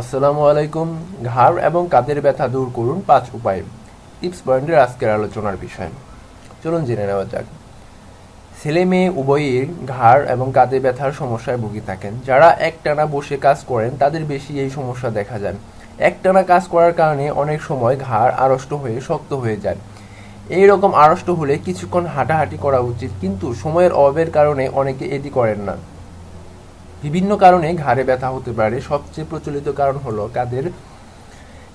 আসসালামু আলাইকুম। ঘাড় এবং কাঁধের ব্যথা দূর করুন পাঁচ উপায়। টিপস পয়েন্টের আজকের আলোচনার বিষয়। চলুন জেনে নেওয়া যাক। ছেলে মেয়ে উভয়ের ঘাড় এবং কাঁধে ব্যথার সমস্যায় ভুগি থাকেন। যারা একটানা বসে কাজ করেন, তাদের বেশি এই সমস্যা দেখা যায়। একটানা কাজ করার কারণে অনেক সময় ঘাড় আড়ষ্ট হয়ে শক্ত হয়ে যায়। এই রকম আড়ষ্ট হলে কিছুক্ষণ হাঁটাহাঁটি করা উচিত, কিন্তু সময়ের অভাবের কারণে অনেকে এটি করেন না। বিভিন্ন কারণে ঘাড়ে ব্যথা হতে পারে। সবচেয়ে প্রচলিত কারণ হলো কাদের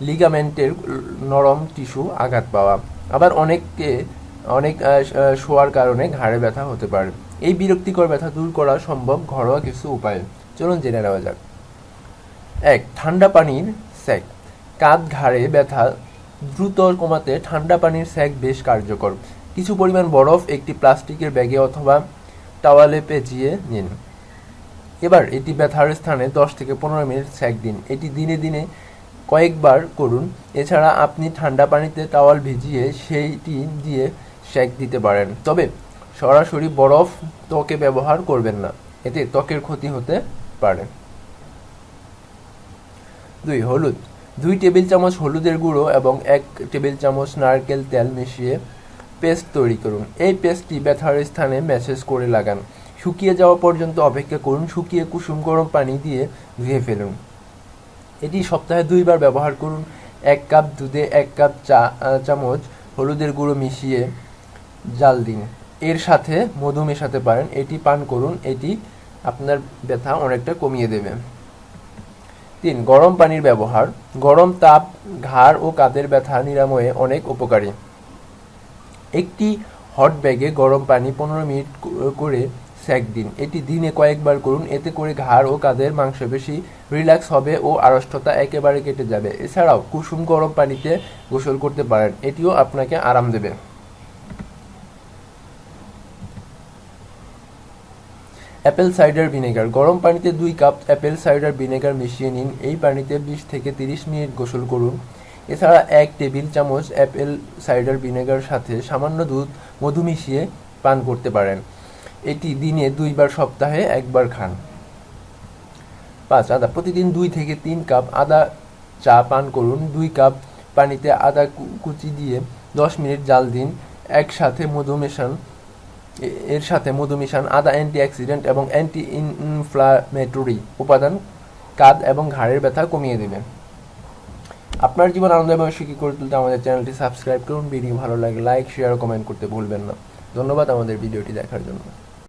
লিগামেন্টের নরম টিস্যু আঘাত পাওয়া। আবার অনেককে, অনেক শোয়ার কারণে ঘাড়ে ব্যথা হতে পারে। এই বিরক্তিকর ব্যথা দূর করা সম্ভব ঘরোয়া কিছু উপায়। চলুন জেনে নেওয়া যাক। এক, ঠান্ডা পানির স্যাক। কাঁধ ঘাড়ে ব্যথা দ্রুত কমাতে ঠান্ডা পানির স্যাক বেশ কার্যকর। কিছু পরিমাণ বরফ একটি প্লাস্টিকের ব্যাগে অথবা টাওয়ালে পেঁচিয়ে নিন। এবার এটি ব্যথার স্থানে দশ থেকে পনেরো মিনিট সেক দিন। এটি দিনে দিনে কয়েকবার করুন। এছাড়া আপনি ঠান্ডা পানিতে টাওয়াল ভিজিয়ে সেইটি দিয়ে সেক দিতে পারেন। তবে সরাসরি বরফ ত্বকে ব্যবহার করবেন না। এতে ত্বকের ক্ষতি হতে পারে। দুই, হলুদ। দুই টেবিল চামচ হলুদের গুঁড়ো এবং এক টেবিল চামচ নারকেল তেল মিশিয়ে পেস্ট তৈরি করুন। এই পেস্টটি ব্যথার স্থানে ম্যাসেজ করে লাগান। শুকিয়ে যাওয়া পর্যন্ত অপেক্ষা করুন, শুকিয়ে কুসুম গরম পানি দিয়ে ধুয়ে ফেলুন। এটি সপ্তাহে দুইবার ব্যবহার করুন। এক কাপ দুধে এক কাপ চা চামচ হলুদের গুঁড়ো মিশিয়ে জাল দিন। এর সাথে মধু মেশাতে পারেন। এটি পান করুন। এটি আপনার ব্যথা অনেকটা কমিয়ে দেবে। তিন, গরম পানির ব্যবহার। গরম তাপ, ঘাড় ও কাঁধের ব্যথা নিরাময়ে অনেক উপকারী। একটি হট ব্যাগে গরম পানি পনেরো মিনিট করে সেক দিন এটি দিনে কয়েকবার করুন, এতে করে ঘাড় ও কাঁধের মাংসপেশি রিল্যাক্স হবে ও আড়ষ্টতা একেবারে কেটে যাবে। এছাড়াও কুসুম গরম পানিতে গোসল করতে পারেন, এটিও আপনাকে আরাম দেবে। Apple cider vinegar. গরম পানিতে দুই কাপ অ্যাপেল সাইডার ভিনেগার মিশিয়ে নিন। এই পানিতে বিশ থেকে তিরিশ মিনিট গোসল করুন। এছাড়া এক টেবিল চামচ অ্যাপেল সাইডার ভিনেগার সাথে সামান্য দুধ, মধু মিশিয়ে পান করতে পারেন। এটি দিনে দুইবার সপ্তাহে একবার খান। পাঁচ, আদা। প্রতিদিন দুই থেকে তিন কাপ আদা চা পান করুন। দুই কাপ পানিতে আদা কুচি দিয়ে দশ মিনিট জাল দিন। একসাথে মধু মেশান। এর সাথে মধু মিশান। আদা অ্যান্টি অ্যাক্সিডেন্ট এবং অ্যান্টি ইনফ্লামেটরি উপাদান কাঁধ এবং ঘাড়ের ব্যথা কমিয়ে দেবে। আপনার জীবন আনন্দময় সুখী করে তুলতে আমাদের চ্যানেলটি সাবস্ক্রাইব করুন। ভিডিও ভালো লাগে লাইক, শেয়ার কমেন্ট করতে ভুলবেন না। ধন্যবাদ আমাদের ভিডিওটি দেখার জন্য।